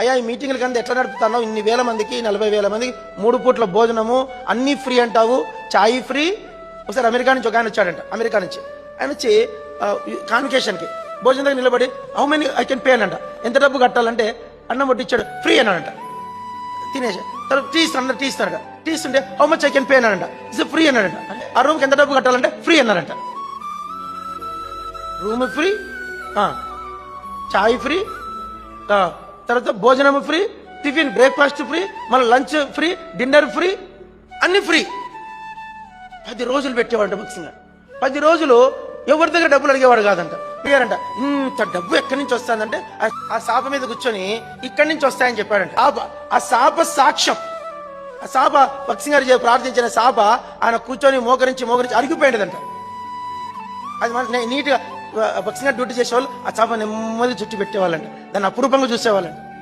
అయ్యా ఈ మీటింగ్లు కింద ఎట్లా నడుపుతానో ఇన్ని వేల మందికి నలభై వేల మందికి మూడు పూట్ల భోజనము అన్నీ ఫ్రీ అంటావు. చాయ్ ఫ్రీ. ఒకసారి అమెరికా నుంచి ఒక ఆయన వచ్చాడంట అమెరికా నుంచి. ఆయన వచ్చి కాన్వికేషన్కి భోజనం దగ్గర నిలబడి how many I can pay అనంట. ఎంత డబ్బు కట్టాలంటే అన్నం వడ్డిచ్చాడు ఫ్రీ అన్నాడంట. తినేసి తర్వాత టీ ఇస్తాడు టీ టీ ఇస్తుంటే how much I can pay అన్నాడంట. ఇట్స్ ఫ్రీ అన్నాడంట. ఆ రూమ్కి ఎంత డబ్బు కట్టాలంటే ఫ్రీ అన్నారంట రూమ్ ఫ్రీ? చాయ్ ఫ్రీ? తర్వాత భోజనం ఫ్రీ టిఫిన్ బ్రేక్ఫాస్ట్ ఫ్రీ మన లంచ్ ఫ్రీ డిన్నర్ ఫ్రీ అన్ని ఫ్రీ. పది రోజులు పెట్టేవాడు ముఖ్యంగా పది రోజులు ఎవరి దగ్గర డబ్బులు అడిగేవాడు కాదంట. అడిగారంట ఇంత డబ్బు ఎక్కడి నుంచి వస్తుందంటే ఆ- సాప మీద కూర్చొని ఇక్కడి నుంచి వస్తాయని చెప్పాడంట. ఆ ఆ సాప సాక్ష్యం. ఆ సాప భక్సింగ్ గారు చే- ప్రార్థించిన సాప ఆయన కూర్చొని మోకరించి మోకరించి అరిగిపోయిందంట అది మన నీట్గా భక్సింగ్ డ్యూటీ చేసేవాళ్ళు ఆ చేప నెమ్మది చుట్టి పెట్టేవాళ్ళంట. దాన్ని అపురూపంగా చూసేవాళ్ళంట.